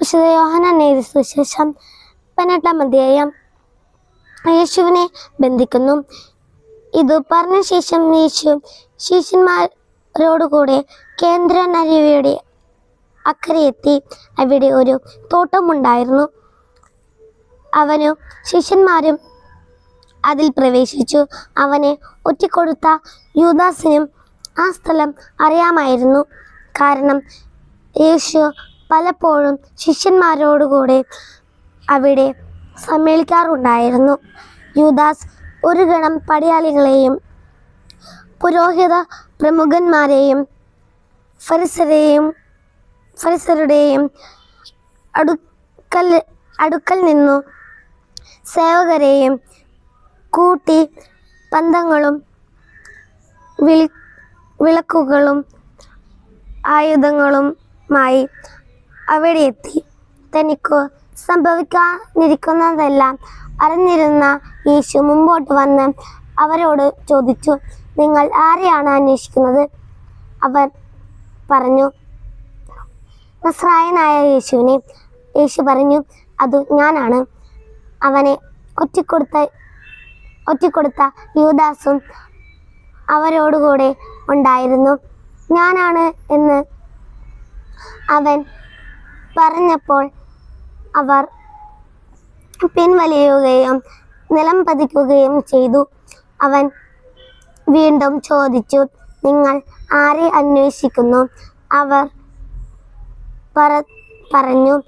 വിശുദ്ധ യോഹനാൻ എഴുതിയ സുശേഷം പതിനെട്ടാം അധ്യായം. യേശുവിനെ ബന്ധിക്കുന്നു. ഇത് പറഞ്ഞ ശേഷം യേശു ശിഷ്യന്മാരോടുകൂടെ കേന്ദ്ര നരവിയുടെ അക്കരയെത്തി അവിടെ ഒരു തോട്ടമുണ്ടായിരുന്നു. അവനും ശിഷ്യന്മാരും അതിൽ പ്രവേശിച്ചു. അവനെ ഒറ്റിക്കൊടുത്ത യൂദാസിനും ആ സ്ഥലം അറിയാമായിരുന്നു. കാരണം യേശു പലപ്പോഴും ശിഷ്യന്മാരോടുകൂടെ അവിടെ സമ്മേളിക്കാറുണ്ടായിരുന്നു. യുദാസ് ഒരു ഗണം പടയാളികളെയും പുരോഹിത പ്രമുഖന്മാരെയും ഫരിസരെയും ഫരിസരുടെയും അടുക്കൽ അടുക്കൽ നിന്നു സേവകരെയും കൂട്ടി പന്തങ്ങളും വിളി വിളക്കുകളും ആയുധങ്ങളുമായി അവിടെ എത്തി തനിക്കു സംഭവിക്കാനിരിക്കുന്നതെല്ലാം അറിഞ്ഞിരുന്ന യേശു മുമ്പോട്ട് വന്ന് അവരോട് ചോദിച്ചു നിങ്ങൾ ആരെയാണ് അന്വേഷിക്കുന്നത്? അവർ പറഞ്ഞു നസ്രായനായ യേശുവിനെ. യേശു പറഞ്ഞു അത് ഞാനാണ്. അവനെ ഒറ്റിക്കൊടുത്ത ഒറ്റിക്കൊടുത്ത യൂദാസും അവരോടുകൂടെ ഉണ്ടായിരുന്നു. ഞാനാണ് എന്ന് അവൻ പറഞ്ഞപ്പോൾ അവർ പിൻവലിയുകയും നിലം പതിക്കുകയും ചെയ്തു. അവൻ വീണ്ടും ചോദിച്ചു നിങ്ങൾ ആരെ അന്വേഷിക്കുന്നു? അവർ പറ പറഞ്ഞു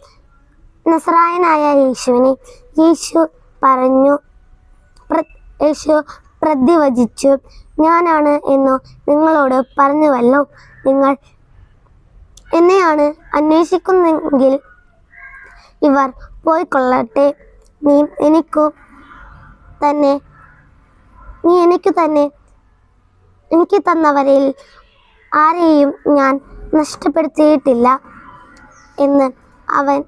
നസ്രായനായ യേശുവിനെ. യേശു പറഞ്ഞു യേശു പ്രതിവചിച്ചു ഞാനാണ് എന്നു നിങ്ങളോട് പറഞ്ഞുവല്ലോ. നിങ്ങൾ എന്നെയാണ് അന്വേഷിക്കുന്നെങ്കിൽ ഇവർ പോയിക്കൊള്ളട്ടെ. നീ എനിക്കു തന്നെ നീ എനിക്ക് തന്നെ എനിക്ക് തന്നവരിൽ ആരെയും ഞാൻ നഷ്ടപ്പെടുത്തിയിട്ടില്ല എന്ന് അവൻ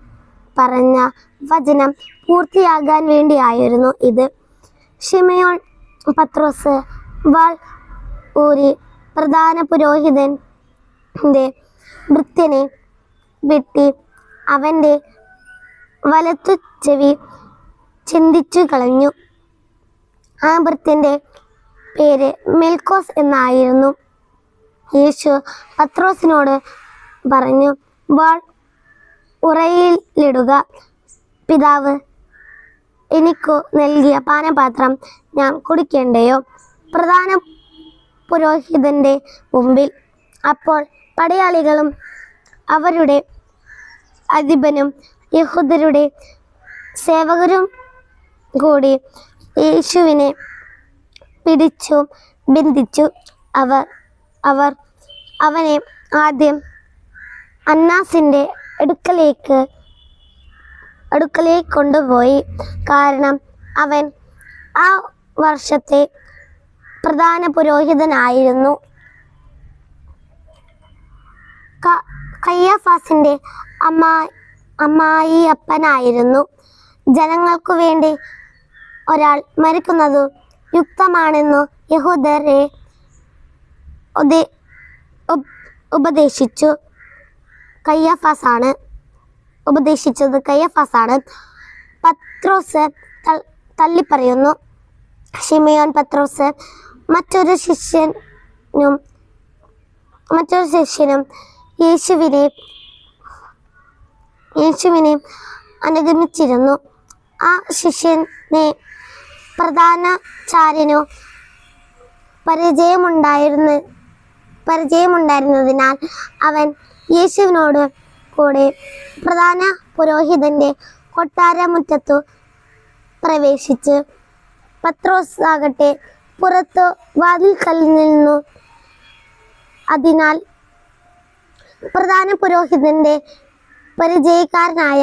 പറഞ്ഞ വചനം പൂർത്തിയാകാൻ വേണ്ടിയായിരുന്നു ഇത്. ഷിമയോൺ പത്രോസ് വാൾ ഊരി പ്രധാന പുരോഹിതന്റെ ഭൃത്യനെ വെട്ടി അവന്റെ വലത്തു ചെവി ചിന്തിച്ചു കളഞ്ഞു. ആ ഭൃത്യന്റെ പേര് മെൽക്കോസ് എന്നായിരുന്നു. യേശു പത്രോസിനോട് പറഞ്ഞു വാൾ ഉറയിലിടുക. പിതാവ് എനിക്കു നൽകിയ പാനപാത്രം ഞാൻ കുടിക്കേണ്ടയോ? പ്രധാന പുരോഹിതന്റെ മുമ്പിൽ. അപ്പോൾ പടയാളികളും അവരുടെ അധിപനും യഹൂദരുടെ സേവകരും കൂടി യേശുവിനെ പിടിച്ചു ബന്ധിച്ചു. അവർ അവർ അവനെ ആദ്യം അന്നാസിന്റെ അടുക്കലേക്ക് അടുക്കലേക്ക് കൊണ്ടുപോയി. കാരണം അവൻ ആ വർഷത്തെ പ്രധാന പുരോഹിതനായിരുന്നു. ക- കയ്യാഫാസിന്റെ അമ്മാ അമ്മായി അപ്പനായിരുന്നു ജനങ്ങൾക്കു വേണ്ടി ഒരാൾ മരിക്കുന്നതു യുക്തമാണെന്നു യഹൂദരെ ഉപദേ- ഉപ- ഉപദേശിച്ചു. കയ്യാഫാസാണ് ഉപദേശിച്ചത് കയ്യഫാസാണ്. പത്രോസ് തള്ളിപ്പറയുന്നു. ഷിമയോൻ പത്രോസ് മറ്റൊരു ശിഷ്യനും മറ്റൊരു ശിഷ്യനും യേശുവിനെ യേശുവിനെ അനുഗമിച്ചിരുന്നു. ആ ശിഷ്യനെ പ്രധാനചാര്യനു പരിചയമുണ്ടായിരുന്ന പരിചയമുണ്ടായിരുന്നതിനാൽ അവൻ യേശുവിനോട് കൂടെ പ്രധാന പുരോഹിതന്റെ കൊട്ടാരമുറ്റത്തു പ്രവേശിച്ച്. പത്രോസ് ആകട്ടെ പുറത്തു വാതിൽക്കൽ നിന്നു. അതിനാൽ പ്രധാന പുരോഹിതന്റെ പരിചയക്കാരനായ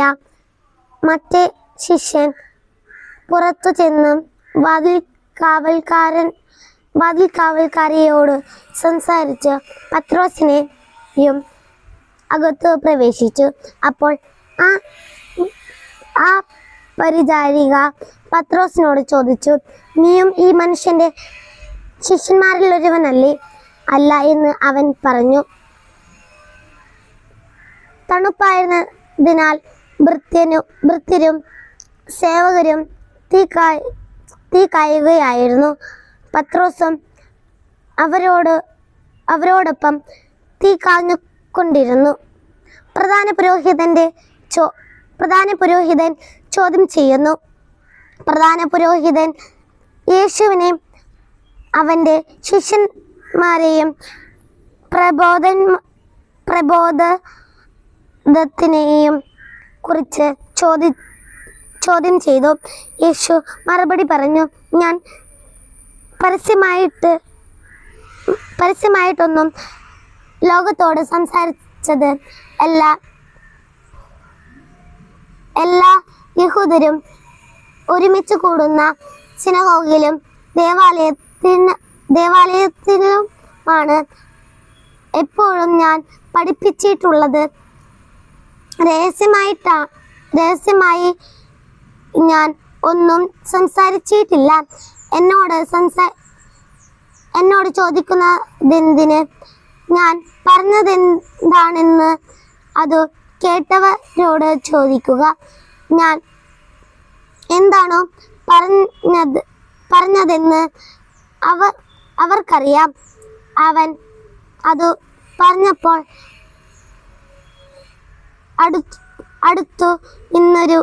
മറ്റേ ശിഷ്യൻ പുറത്തു ചെന്ന് വാതിൽ കാവൽക്കാരൻ വാതിൽ കാവൽക്കാരിയോട് സംസാരിച്ച് പത്രോസിനെയും അകത്ത് പ്രവേശിച്ചു. അപ്പോൾ ആ ആ പരിചാരിക പത്രോസിനോട് ചോദിച്ചു നീയും ഈ മനുഷ്യന്റെ ശിഷ്യന്മാരിൽ ഒരുവനല്ലേ? അല്ല എന്ന് അവൻ പറഞ്ഞു. തണുപ്പായിരുന്നതിനാൽ ഭൃത്യനു ഭൃത്യരും സേവകരും തീ കായ തീ കായുകയായിരുന്നു. പത്രോസും അവരോട് അവരോടൊപ്പം തീ കാഞ്ഞുകൊണ്ടിരുന്നു. പ്രധാന പുരോഹിതന്റെ ചോ പ്രധാന പുരോഹിതൻ ചോദ്യം ചെയ്യുന്നു. പ്രധാന പുരോഹിതൻ യേശുവിനെ അവന്റെ ശിഷ്യന്മാരെയും പ്രബോധൻ പ്രബോധത്തിനെയും കുറിച്ച് ചോദി ചോദ്യം ചെയ്തു. യേശു മറുപടി പറഞ്ഞു ഞാൻ പരസ്യമായിട്ട് പരസ്യമായിട്ടൊന്നും ലോകത്തോട് സംസാരിച്ചത് എല്ലാ എല്ലാ യഹൂദരും ഒരുമിച്ച് കൂടുന്ന സിനഗോഗിലും ദേവാലയത്തിന് ദേവാലയത്തിലുമാണ് എപ്പോഴും ഞാൻ പഠിപ്പിച്ചിട്ടുള്ളത് രഹസ്യമായിട്ടാ രഹസ്യമായി ഞാൻ ഒന്നും സംസാരിച്ചിട്ടില്ല. എന്നോട് സംസാ എന്നോട് ചോദിക്കുന്നതെന്തിന്? ഞാൻ പറഞ്ഞതെന്താണെന്ന് അത് കേട്ടവരോട് ചോദിക്കുക. ഞാൻ എന്താണോ പറഞ്ഞത് പറഞ്ഞതെന്ന് അവർ അവർക്കറിയാം. അവൻ അത് പറഞ്ഞപ്പോൾ അടുത്ത് ഇന്നൊരു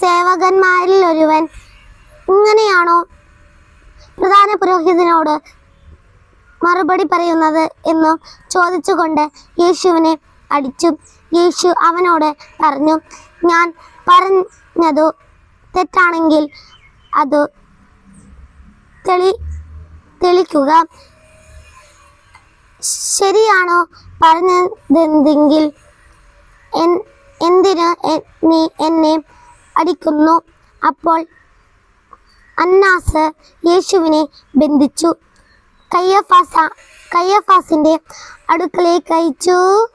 സേവകന്മാരിൽ ഒരുവൻ ഇങ്ങനെയാണോ പ്രധാന പുരോഹിതനോട് മറുപടി പറയുന്നത് എന്ന് ചോദിച്ചുകൊണ്ട് യേശുവിനെ അടിച്ചു. യേശു അവനോട് പറഞ്ഞു ഞാൻ പറഞ്ഞതു തെറ്റാണെങ്കിൽ അത് തെളി തെളിക്കുക. ശരിയാണോ പറഞ്ഞതെങ്കിൽ എൻ- എന്തിന് നീ എന്നെ അടിക്കുന്നു? അപ്പോൾ അന്നാസ് യേശുവിനെ ബന്ധിച്ചു. കയ്യഫാസ കയ്യഫാസിന്റെ അടുക്കലേക്ക് അയച്ചു.